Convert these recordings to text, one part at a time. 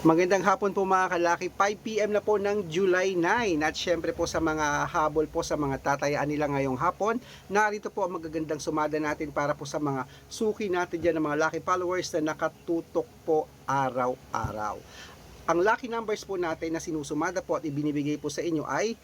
Magandang hapon po mga kalaki, 5pm na po ng July 9 at syempre po sa mga habol po sa mga tatayaan nila ngayong hapon, narito po ang magagandang sumada natin para po sa mga suki natin dyan ng mga lucky followers na nakatutok po araw-araw. Ang lucky numbers po natin na sinusumada po at ibinibigay po sa inyo ay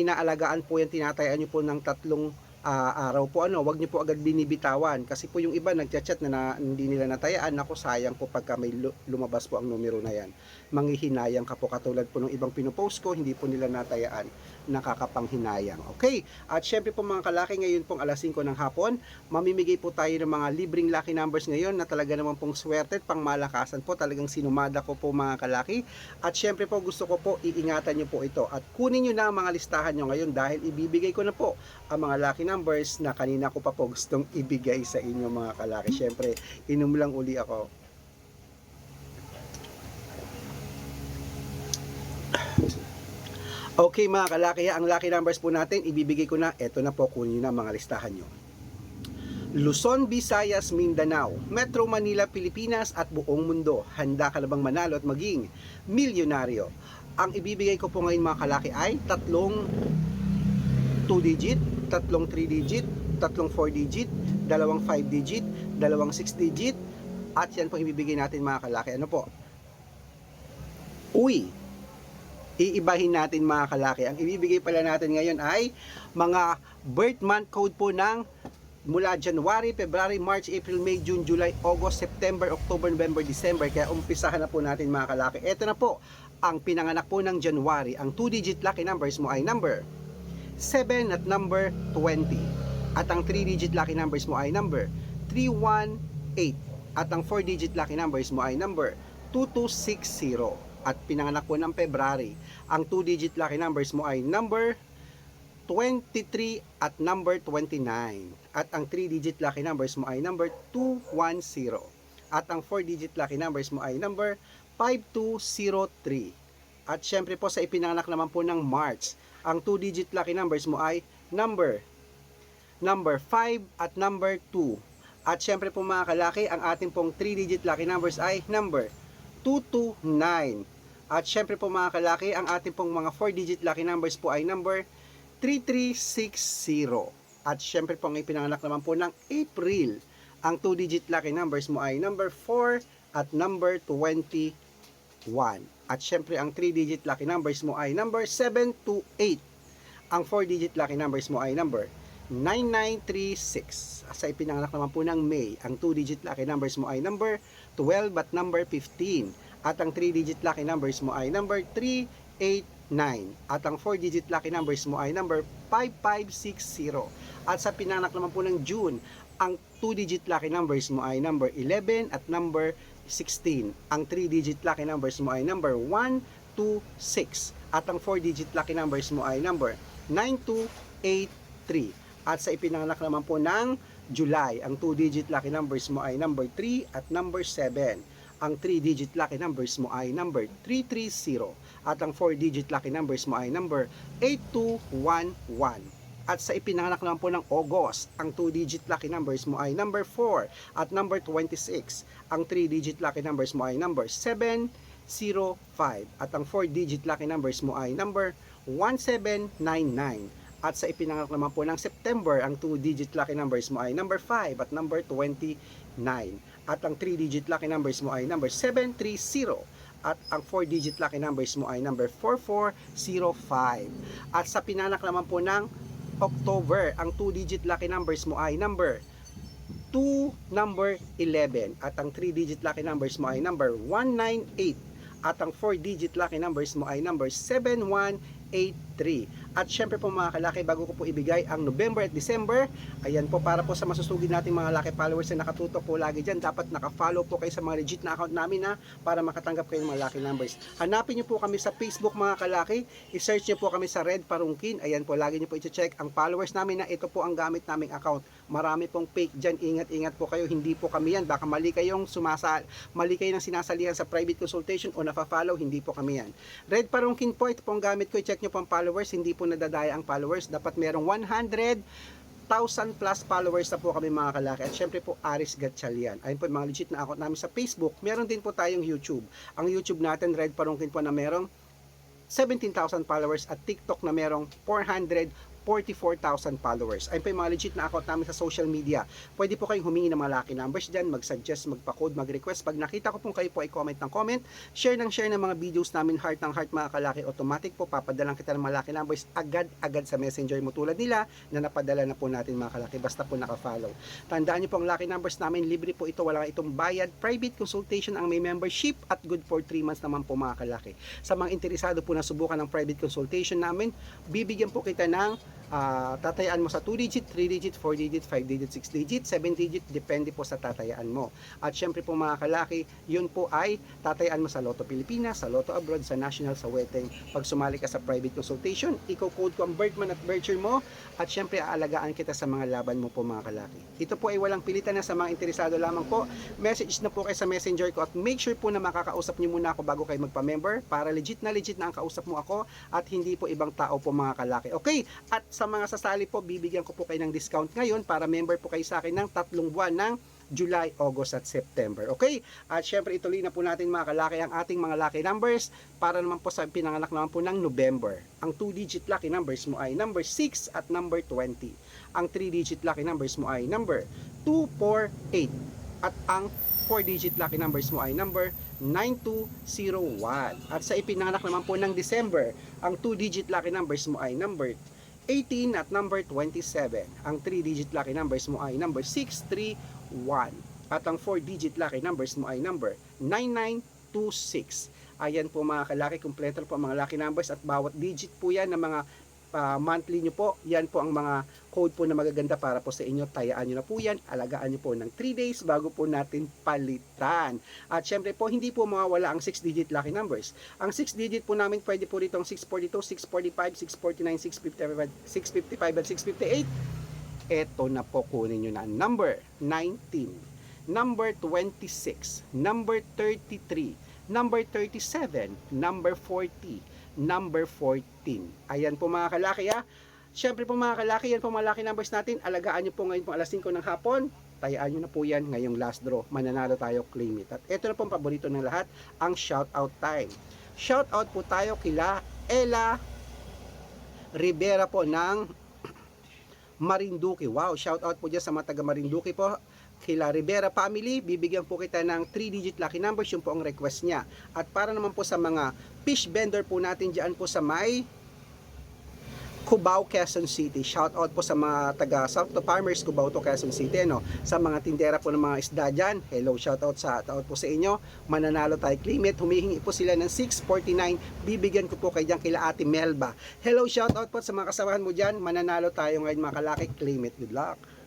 inaalagaan po yan, tinatayaan nyo po ng tatlong ah, araw po ano, wag niyo po agad binibitawan kasi po yung iba nagchat-chat na, na hindi nila natayaan, nako sayang po pagka may lu- lumabas po ang numero na yan. Manghihinayang ka po katulad po ng ibang pinopost ko, hindi po nila natayaan, nakakapanghinayang. Okay, at syempre po mga kalaki, ngayon pong alas 5 ng hapon, mamimigay po tayo ng mga libreng lucky numbers ngayon na talaga naman pong swerte, pang malakasan po, talagang sinumada ko po mga kalaki. At syempre po gusto ko po iingatan nyo po ito at kunin nyo na ang mga listahan nyo ngayon dahil ibibigay ko na po ang mga lucky numbers na kanina ko pa po gustong ibigay sa inyo mga kalaki. Syempre, inom lang uli ako. Okay mga kalaki, ang lucky numbers po natin, ibibigay ko na, eto na po, kunin na mga listahan nyo. Luzon, Visayas, Mindanao, Metro Manila, Pilipinas at buong mundo. Handa ka na bang manalo at maging milyonaryo? Ang ibibigay ko po ngayon mga kalaki ay tatlong 2 digit, tatlong 3 digit, tatlong 4 digit, dalawang 5 digit, dalawang 6 digit, at yan po ibibigay natin mga kalaki. Ano po? Uy, iibahin natin mga kalaki. Ang ibibigay pala natin ngayon ay mga birth month code po ng mula January, February, March, April, May, June, July, August, September, October, November, December. Kaya umpisahan na po natin mga kalaki. Ito na po, ang pinanganak po ng January. Ang 2-digit lucky numbers mo ay number 7 at number 20. At ang 3-digit lucky numbers mo ay number 318. At ang 4-digit lucky numbers mo ay number 2260. At pinanganak po ng February. Ang 2-digit lucky numbers mo ay number 23 at number 29. At ang 3-digit lucky numbers mo ay number 210. At ang 4-digit lucky numbers mo ay number 5203. At syempre po sa ipinanganak naman po ng March, ang 2-digit lucky numbers mo ay number number 5 at number 2. At syempre po mga kalaki, ang ating pong 3-digit lucky numbers ay number 229. At syempre po mga kalaki, ang ating pong mga 4-digit lucky numbers po ay number 3360. At syempre po ang ipinanganak naman po ng April. Ang 2-digit lucky numbers mo ay number 4 at number 21. At syempre ang 3-digit lucky numbers mo ay number 728. Ang 4-digit lucky numbers mo ay number 9936. Sa ipinanganak naman po ng May, ang 2-digit lucky numbers mo ay number 12 at number 15. At ang 3-digit lucky numbers mo ay number 389. At ang 4-digit lucky numbers mo ay number 5560. At sa pinanganak naman po ng June, ang 2-digit lucky numbers mo ay number 11 at number 16. Ang 3-digit lucky numbers mo ay number 126. At ang 4-digit lucky numbers mo ay number 9283. At sa ipinanganak naman po ng July, ang 2-digit lucky numbers mo ay number 3 at number 7. Ang 3-digit lucky numbers mo ay number 330. At ang 4-digit lucky numbers mo ay number 8211. At sa ipinanganak naman po ng August, ang 2-digit lucky numbers mo ay number 4 at number 26. Ang 3-digit lucky numbers mo ay number 705. At ang 4-digit lucky numbers mo ay number 1799. At sa ipinanganak naman po ng September, ang 2-digit lucky numbers mo ay number 5 at number 29. At ang 3-digit lucky numbers mo ay number 730. At ang 4-digit lucky numbers mo ay number 4405. At sa pinanak naman po ng October, ang 2-digit lucky numbers mo ay number 2, number 11. At ang 3-digit lucky numbers mo ay number 198. At ang 4-digit lucky numbers mo ay number 7183. At syempre po mga kalaki, bago ko po ibigay ang November at December, ayan po para po sa masusugid nating mga laki followers na nakatutok po lagi dyan, dapat nakafollow po kayo sa mga legit na account namin na para makatanggap kayo ng mga lucky numbers. Hanapin nyo po kami sa Facebook mga kalaki, i-search nyo po kami sa Red Parungkin, ayan po, lagi nyo po i-check ang followers namin na ito po ang gamit naming account. Marami pong fake dyan, ingat-ingat po kayo, hindi po kami yan, baka mali kayong sumasal, mali kayo ng sinasalihan sa private consultation o nafa-follow, hindi po kami yan. Red Parungkin po, ito po ang gamit ko, i-check nyo po ang followers, hindi po nadadaya ang followers. Dapat merong 100 1,000 plus followers na po kami mga kalaki. At syempre po, Aris Gatchalian. Ayun po mga legit na account namin sa Facebook. Meron din po tayong YouTube. Ang YouTube natin, Red Parungkin po na merong 17,000 followers at TikTok na merong 444,000 followers. Ayun po yung mga legit na account namin sa social media. Pwede po kayong humingi ng mga lucky numbers dyan, mag-suggest, magpa-code, mag-request. Pag nakita ko pong kayo po ay comment ng comment, share ng share ng mga videos namin, heart ng heart mga kalaki, automatic po papadalang kita ng mga lucky numbers agad-agad sa messenger mo tulad nila na napadala na po natin mga kalaki basta po naka-follow. Tandaan niyo po ang lucky numbers namin, libre po ito, wala itong bayad, private consultation ang may membership at good for 3 months naman po mga kalaki. Sa mga interesado po na subukan ng private consultation namin, bibigyan po kita ng ah, tatayaan mo sa 2 digit, 3 digit, 4 digit, 5 digit, 6 digit, 7 digit, depende po sa tatayaan mo. At syempre po mga kalaki, yun po ay tatayaan mo sa Lotto Pilipinas, sa Lotto Abroad, sa National, sa Weteng. Pag sumali ka sa private consultation, i-code ko ang Birdman at Virtue mo at syempre aalagaan kita sa mga laban mo po mga kalaki. Ito po ay walang pilitan na sa mga interesado lamang po. Message na po kayo sa messenger ko at make sure po na makakausap niyo muna ako bago kayo magpa-member para legit na legit na ang kausap mo ako at hindi po ibang tao po mga kalaki. Okay? At sa mga sasali po, bibigyan ko po kayo ng discount ngayon para member po kayo sa akin ng tatlong buwan ng July, August at September. Okay? At syempre ituloy na po natin mga kalaki ang ating mga lucky numbers para naman po sa pinanganak naman po ng November. Ang 2-digit lucky numbers mo ay number 6 at number 20. Ang 3-digit lucky numbers mo ay number 2, 4, 8. At ang 4-digit lucky numbers mo ay number 9201. At sa ipinanganak naman po ng December, ang 2-digit lucky numbers mo ay number 18 at number 27. Ang 3-digit lucky numbers mo ay number 631. At ang 4-digit lucky numbers mo ay number 9926. Ayan po mga kalaki, kumpleto po ang mga lucky numbers at bawat digit po yan ng mga ah, monthly nyo po. Yan po ang mga code po na magaganda para po sa inyo. Tayaan nyo na po yan. Alagaan nyo po ng 3 days bago po natin palitan. At syempre po, hindi po mawawala ang 6-digit lucky numbers. Ang 6-digit po namin pwede po rito ang 642, 645, 649, 655, 655 at 658. Eto na po kunin nyo na. Number 19, number 26, number 33, number 37, number 40, number 14. Ayan po mga kalaki ha. Siyempre po mga kalaki, yan po mga lucky numbers natin. Alagaan nyo po ngayon po alas 5 ng hapon. Tayaan nyo na po yan ngayong last draw. Mananalo tayo, claim it. At ito na po ang paborito ng lahat, ang shout out time. Shout out po tayo kila Ella Rivera po ng Marinduque. Wow, shout out po dyan sa mga taga Marinduque po. Kila Rivera family, bibigyan po kita ng 3-digit lucky numbers, yun po ang request niya. At para naman po sa mga fish vendor po natin dyan po sa may Cubao, Quezon City. Shout out po sa mga taga South to Farmers, Cubao to Quezon City. No? Sa mga tindera po ng mga isda dyan, hello, shout out sa out po sa inyo. Mananalo tayo claim it. Humihingi po sila ng 649. Bibigyan ko po kay dyan kila Ate Melba. Hello, shout out po sa mga kasamahan mo dyan. Mananalo tayo ngayon mga kalaki. Claim it. Good luck.